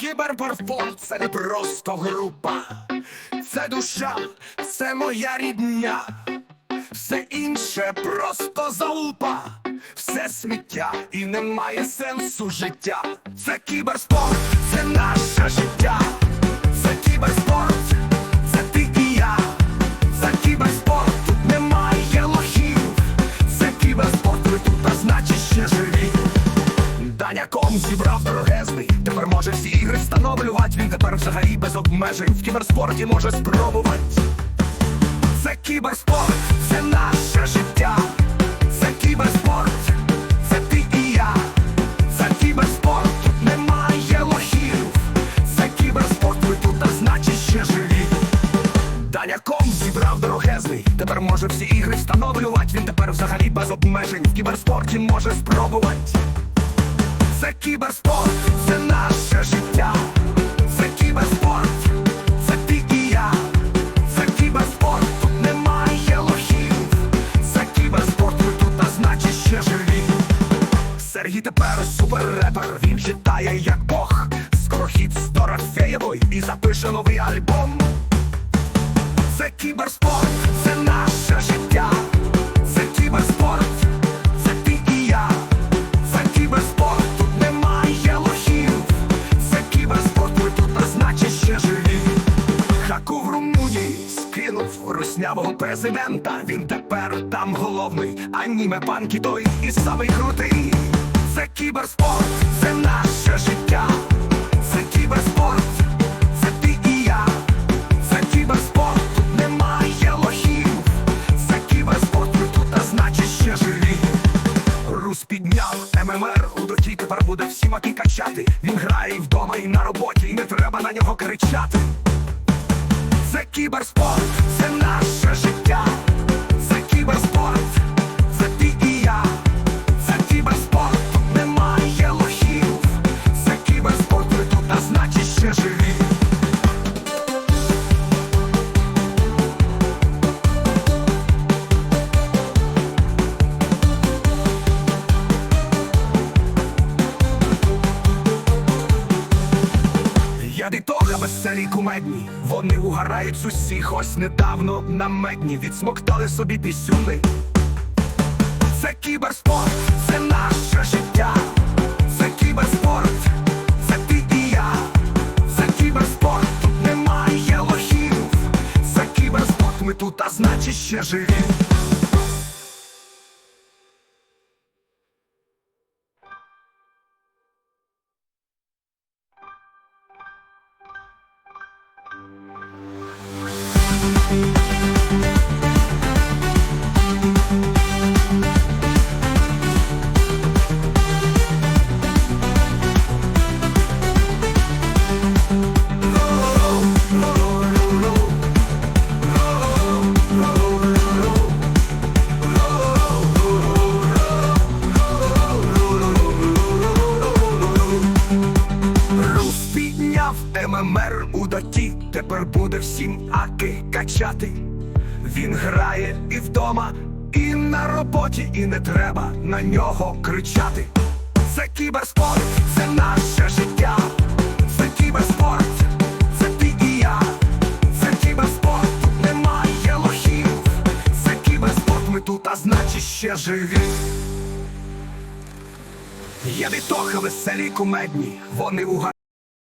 Кіберпорспорт це не просто група, це душа, це моя рідня, все інше просто залупа, все сміття і немає сенсу життя. Це кіберспорт, це наше життя, це кіберспорт, це ти це кіберспорт, немає лохів, це кіберспорт, ви тут, живі. Даня ком зібрав ігри встановлювати. Він тепер взагалі без обмежень В кіберспорті може спробувати. Це кіберспорт, це наше життя. Це кіберспорт, це ти і я. Це кіберспорт, тут немає лохів. Це кіберспорт, ви тут, а значить ще живі. Даня ком зібрав дорогезний. Тепер може всі ігри встановлювати. Він тепер взагалі без обмежень В кіберспорті може спробувати це кіберспорт, це наше життя, це кіберспорт, це ти я, це кіберспорт, тут немає лохів, це кіберспорт, ви тут, а ще живі. Сергій тепер суперрепер, він читає як Бог, скоро хіт з Дорофеєвою і запише новий альбом. Скинув президента. Він тепер там головний, аніме панки той і самий крутий. Це кіберспорт, це наше життя, це кіберспорт, це ти і я, це кіберспорт, немає лохів, це кіберспорт, значить ще живі. Рус підняв ММР у доті тепер буде всі маки качати. Він грає вдома, і на роботі, і не треба на нього кричати. Це кіберспорт, це наше життя, це кіберспорт, це ти і я, це кіберспорт, тут немає лохів, це кіберспорт, ви тут, а значить ще живі. Я веселі кумедні, вони угорають з усіх ось недавно на медні. Відсмоктали собі пісюни. Це кіберспорт, це наше життя, це кіберспорт, це ти і я, це кіберспорт, тут немає лохів, це кіберспорт, ми тут, а значить ще живі. Підняв ММР у доті, тепер буде всім аки качати. Він грає і вдома, і на роботі, і не треба на нього кричати. Це кіберспорт, це наше життя, це кіберспорт, це ти і я, це кіберспорт, тут немає лохів, це кіберспорт, ми тут, а значить ще живі. Є відтоха веселі кумедні, вони уга.